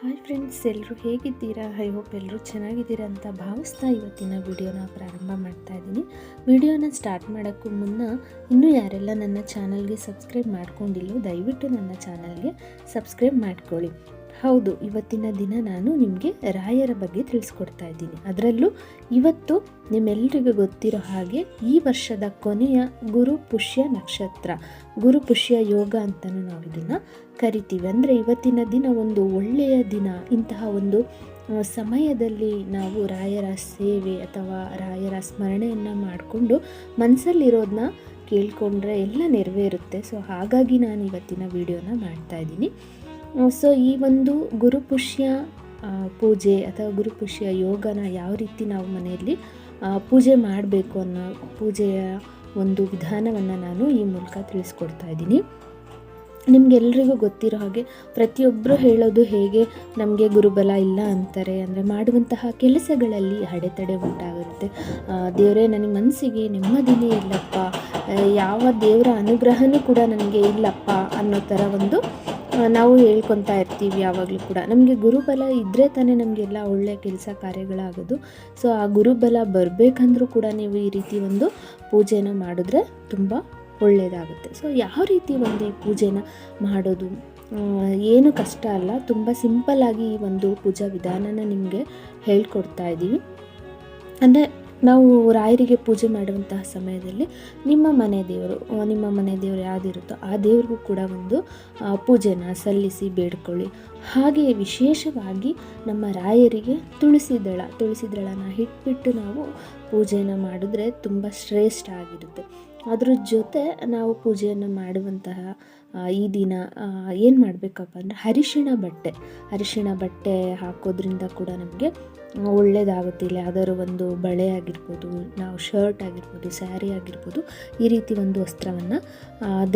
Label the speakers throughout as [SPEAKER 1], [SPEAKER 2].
[SPEAKER 1] Hi friends ಎಲ್ಲರೂ ಹೇಗಿದ್ದೀರಾ? I hope ಎಲ್ಲರೂ ಚೆನ್ನಾಗಿದ್ದೀರಾ ಅಂತ ಭಾವಿಸ್ತಾ ಇವತ್ತಿನ ವಿಡಿಯೋನ ಪ್ರಾರಂಭ ಮಾಡ್ತಾ ಇದ್ದೀನಿ. ವಿಡಿಯೋನ ಸ್ಟಾರ್ಟ್ ಮಾಡೋಕ್ಕೂ ಮುನ್ನ ಇನ್ನೂ ಯಾರೆಲ್ಲ ನನ್ನ ಚಾನಲ್ಗೆ ಸಬ್ಸ್ಕ್ರೈಬ್ ಮಾಡ್ಕೊಂಡಿಲ್ಲೋ ದಯವಿಟ್ಟು ನನ್ನ ಚಾನಲ್ಗೆ ಸಬ್ಸ್ಕ್ರೈಬ್ ಮಾಡ್ಕೊಳ್ಳಿ. ಹೌದು, ಇವತ್ತಿನ ದಿನ ನಾನು ನಿಮಗೆ ರಾಯರ ಬಗ್ಗೆ ತಿಳಿಸ್ಕೊಡ್ತಾ ಇದ್ದೀನಿ. ಅದರಲ್ಲೂ ಇವತ್ತು ನಿಮ್ಮೆಲ್ಲರಿಗೂ ಗೊತ್ತಿರೋ ಹಾಗೆ ಈ ವರ್ಷದ ಕೊನೆಯ ಗುರು ಪುಷ್ಯ ನಕ್ಷತ್ರ, ಗುರು ಪುಷ್ಯ ಯೋಗ ಅಂತಲೂ ನಾವು ಇದನ್ನು ಕರಿತೀವಿ. ಅಂದರೆ ಇವತ್ತಿನ ದಿನ ಒಂದು ಒಳ್ಳೆಯ ದಿನ. ಇಂತಹ ಒಂದು ಸಮಯದಲ್ಲಿ ನಾವು ರಾಯರ ಸೇವೆ ಅಥವಾ ರಾಯರ ಸ್ಮರಣೆಯನ್ನು ಮಾಡಿಕೊಂಡು ಮನಸ್ಸಲ್ಲಿರೋದನ್ನ ಕೇಳಿಕೊಂಡ್ರೆ ಎಲ್ಲ ನೆರವೇರುತ್ತೆ. ಸೊ ಹಾಗಾಗಿ ನಾನು ಇವತ್ತಿನ ವಿಡಿಯೋನ ಮಾಡ್ತಾ ಇದ್ದೀನಿ. ಸೊ ಈ ಒಂದು ಗುರುಪುಷ್ಯ ಪೂಜೆ ಅಥವಾ ಗುರುಪುಷ್ಯ ಯೋಗನ ಯಾವ ರೀತಿ ನಾವು ಮನೆಯಲ್ಲಿ ಪೂಜೆ ಮಾಡಬೇಕು ಅನ್ನೋ ಪೂಜೆಯ ಒಂದು ವಿಧಾನವನ್ನು ನಾನು ಈ ಮೂಲಕ ತಿಳಿಸ್ಕೊಡ್ತಾ ಇದ್ದೀನಿ. ನಿಮಗೆಲ್ಲರಿಗೂ ಗೊತ್ತಿರೋ ಹಾಗೆ ಪ್ರತಿಯೊಬ್ಬರು ಹೇಳೋದು ಹೇಗೆ, ನಮಗೆ ಗುರುಬಲ ಇಲ್ಲ ಅಂತಾರೆ, ಅಂದರೆ ಮಾಡುವಂತಹ ಕೆಲಸಗಳಲ್ಲಿ ಅಡೆತಡೆ ಉಂಟಾಗುತ್ತೆ. ದೇವರೇ, ನನಗೆ ಮನಸ್ಸಿಗೆ ನೆಮ್ಮದಿನೇ ಇಲ್ಲಪ್ಪ. ಯಾವ ದೇವರ ಅನುಗ್ರಹನೂ ಕೂಡ ನನಗೆ ಇಲ್ಲಪ್ಪ ಅನ್ನೋ ಥರ ಒಂದು ನಾವು ಹೇಳ್ಕೊತಾ ಇರ್ತೀವಿ ಯಾವಾಗಲೂ ಕೂಡ. ನಮಗೆ ಗುರುಬಲ ಇದ್ದರೆ ತಾನೇ ನಮಗೆಲ್ಲ ಒಳ್ಳೆಯ ಕೆಲಸ ಕಾರ್ಯಗಳಾಗೋದು. ಸೊ ಆ ಗುರುಬಲ ಬರಬೇಕಂದ್ರೂ ಕೂಡ ನೀವು ಈ ರೀತಿ ಒಂದು ಪೂಜೆನ ಮಾಡಿದ್ರೆ ತುಂಬ ಒಳ್ಳೆಯದಾಗುತ್ತೆ ಸೊ ಯಾವ ರೀತಿ ಒಂದು ಈ ಪೂಜೆನ ಮಾಡೋದು? ಏನು ಕಷ್ಟ ಅಲ್ಲ, ತುಂಬ ಸಿಂಪಲ್ಲಾಗಿ ಈ ಒಂದು ಪೂಜಾ ವಿಧಾನನ ನಿಮಗೆ ಹೇಳ್ಕೊಡ್ತಾ ಇದ್ದೀವಿ ಅಂದರೆ ನಾವು ರಾಯರಿಗೆ ಪೂಜೆ ಮಾಡುವಂತಹ ಸಮಯದಲ್ಲಿ ನಿಮ್ಮ ಮನೆ ದೇವರು ನಿಮ್ಮ ಮನೆ ದೇವರು ಯಾವುದಿರುತ್ತೋ ಆ ದೇವ್ರಿಗೂ ಕೂಡ ಒಂದು ಪೂಜೆನ ಸಲ್ಲಿಸಿ ಬೇಡ್ಕೊಳ್ಳಿ. ಹಾಗೆಯೇ ವಿಶೇಷವಾಗಿ ನಮ್ಮ ರಾಯರಿಗೆ ತುಳಸಿ ದಳ, ತುಳಸಿ ದಳನ ಇಟ್ಬಿಟ್ಟು ನಾವು ಪೂಜೆಯನ್ನು ಮಾಡಿದ್ರೆ ತುಂಬ ಶ್ರೇಷ್ಠ ಆಗಿರುತ್ತೆ. ಅದ್ರ ಜೊತೆ ನಾವು ಪೂಜೆಯನ್ನು ಮಾಡುವಂತಹ ಈ ದಿನ ಏನು ಮಾಡಬೇಕಪ್ಪ ಅಂದರೆ ಅರಿಶಿಣ ಬಟ್ಟೆ ಅರಿಶಿಣ ಬಟ್ಟೆ ಹಾಕೋದ್ರಿಂದ ಕೂಡ ನಮಗೆ ಒಳ್ಳೆಯದಾಗುತ್ತೆ ಇಲ್ಲ ಯಾವ್ದಾದ್ರು ಒಂದು ಬಳೆ ಆಗಿರ್ಬೋದು, ನಾವು ಶರ್ಟ್ ಆಗಿರ್ಬೋದು ಸ್ಯಾರಿ ಆಗಿರ್ಬೋದು, ಈ ರೀತಿ ಒಂದು ವಸ್ತ್ರವನ್ನು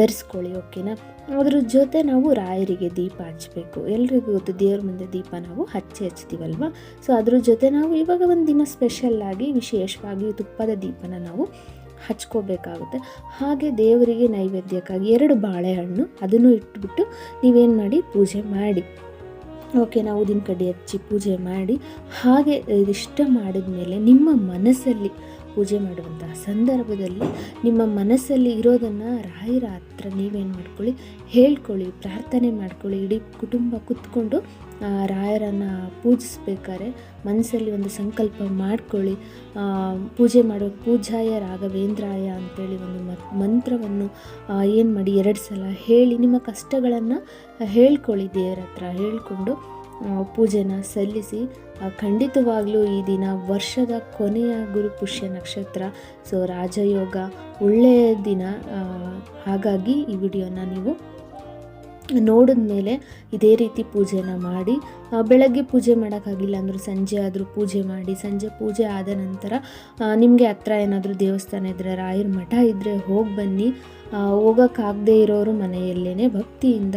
[SPEAKER 1] ಧರಿಸ್ಕೊಳ್ಳಿ ಓಕೆನಾ ಅದ್ರ ಜೊತೆ ನಾವು ರಾಯರಿಗೆ ದೀಪ ಹಚ್ಚಬೇಕು ಎಲ್ರಿಗೂ ಗೊತ್ತು ದೇವ್ರ ಮುಂದೆ ದೀಪ ನಾವು ಹಚ್ಚಿ ಹಚ್ತೀವಲ್ವ? ಸೊ ಅದ್ರ ಜೊತೆ ನಾವು ಇವಾಗ ಒಂದು ದಿನ ಸ್ಪೆಷಲ್ಲಾಗಿ ವಿಶೇಷವಾಗಿ ತುಪ್ಪದ ದೀಪನ ನಾವು ಹಚ್ಕೋಬೇಕಾಗುತ್ತೆ. ಹಾಗೆ ದೇವರಿಗೆ ನೈವೇದ್ಯಕ್ಕಾಗಿ ಎರಡು ಬಾಳೆಹಣ್ಣು, ಅದನ್ನು ಇಟ್ಬಿಟ್ಟು ನೀವೇನು ಮಾಡಿ, ಪೂಜೆ ಮಾಡಿ. ಓಕೆ ನಾವು ಉದಿನ ಕಡ್ಡಿ ಹಚ್ಚಿ ಪೂಜೆ ಮಾಡಿ ಹಾಗೆ ಇದಿಷ್ಟ ಮಾಡಿದ ಮೇಲೆ ನಿಮ್ಮ ಮನಸ್ಸಲ್ಲಿ ಪೂಜೆ ಮಾಡುವಂತಹ ಸಂದರ್ಭದಲ್ಲಿ ನಿಮ್ಮ ಮನಸ್ಸಲ್ಲಿ ಇರೋದನ್ನು ರಾಯರ ಹತ್ರ ನೀವೇನು ಮಾಡ್ಕೊಳ್ಳಿ, ಹೇಳ್ಕೊಳ್ಳಿ, ಪ್ರಾರ್ಥನೆ ಮಾಡ್ಕೊಳ್ಳಿ, ಇಡೀ ಕುಟುಂಬ ಕುತ್ಕೊಂಡು ರಾಯರನ್ನು ಪೂಜಿಸ್ಬೇಕಾದ್ರೆ ಮನಸ್ಸಲ್ಲಿ ಒಂದು ಸಂಕಲ್ಪ ಮಾಡ್ಕೊಳ್ಳಿ. ಪೂಜೆ ಮಾಡೋ ಪೂಜಾಯ ರಾಘವೇಂದ್ರಾಯ ಅಂತೇಳಿ ಒಂದು ಮಂತ್ರವನ್ನು ಏನು ಮಾಡಿ, ಎರಡು ಸಲ ಹೇಳಿ ನಿಮ್ಮ ಕಷ್ಟಗಳನ್ನು ಹೇಳ್ಕೊಳ್ಳಿ ದೇವರ ಹತ್ರ, ಹೇಳ್ಕೊಂಡು ಪೂಜೆನ ಸಲ್ಲಿಸಿ ಖಂಡಿತವಾಗ್ಲೂ ಈ ದಿನ ವರ್ಷದ ಕೊನೆಯ ಗುರು ಪುಷ್ಯ ನಕ್ಷತ್ರ, ಸೊ ರಾಜಯೋಗ ಒಳ್ಳೆಯ ದಿನ ಹಾಗಾಗಿ ಈ ವಿಡಿಯೋನ ನೀವು ನೋಡಿದ ಮೇಲೆ ಇದೇ ರೀತಿ ಪೂಜೆನ ಮಾಡಿ ಬೆಳಗ್ಗೆ ಪೂಜೆ ಮಾಡೋಕ್ಕಾಗಿಲ್ಲ ಅಂದರೂ ಸಂಜೆ ಆದರೂ ಪೂಜೆ ಮಾಡಿ, ಸಂಜೆ ಪೂಜೆ ಆದ ನಂತರ ನಿಮಗೆ ಹತ್ರ ಏನಾದರೂ ದೇವಸ್ಥಾನ ಇದ್ದರೆ ರಾಯರ ಮಠ ಇದ್ದರೆ ಹೋಗಿ ಬನ್ನಿ. ಹೋಗೋಕ್ಕಾಗದೇ ಇರೋರು ಮನೆಯಲ್ಲೇ ಭಕ್ತಿಯಿಂದ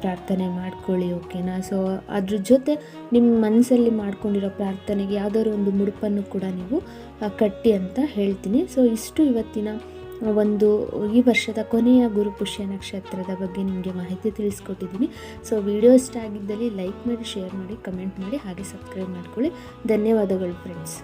[SPEAKER 1] ಪ್ರಾರ್ಥನೆ ಮಾಡ್ಕೊಳ್ಳಿ, ಓಕೆನಾ? ಸೊ ಅದ್ರ ಜೊತೆ ನಿಮ್ಮ ಮನಸ್ಸಲ್ಲಿ ಮಾಡ್ಕೊಂಡಿರೋ ಪ್ರಾರ್ಥನೆಗೆ ಯಾವುದಾದ್ರು ಒಂದು ಮುಡುಪನ್ನು ಕೂಡ ನೀವು ಕಟ್ಟಿ ಅಂತ ಹೇಳ್ತೀನಿ. ಸೊ ಇಷ್ಟು ಇವತ್ತಿನ ಒಂದು ಈ ವರ್ಷದ ಕೊನೆಯ ಗುರುಪುಷ್ಯ ನಕ್ಷತ್ರದ ಬಗ್ಗೆ ನಿಮಗೆ ಮಾಹಿತಿ ತಿಳಿಸ್ಕೊಟ್ಟಿದ್ದೀನಿ. ಸೊ ವಿಡಿಯೋ ಇಷ್ಟ ಆಗಿದ್ದಲ್ಲಿ ಲೈಕ್ ಮಾಡಿ ಶೇರ್ ಮಾಡಿ ಕಮೆಂಟ್ ಮಾಡಿ, ಹಾಗೆ ಸಬ್ಸ್ಕ್ರೈಬ್ ಮಾಡ್ಕೊಳ್ಳಿ. ಧನ್ಯವಾದಗಳು ಫ್ರೆಂಡ್ಸ್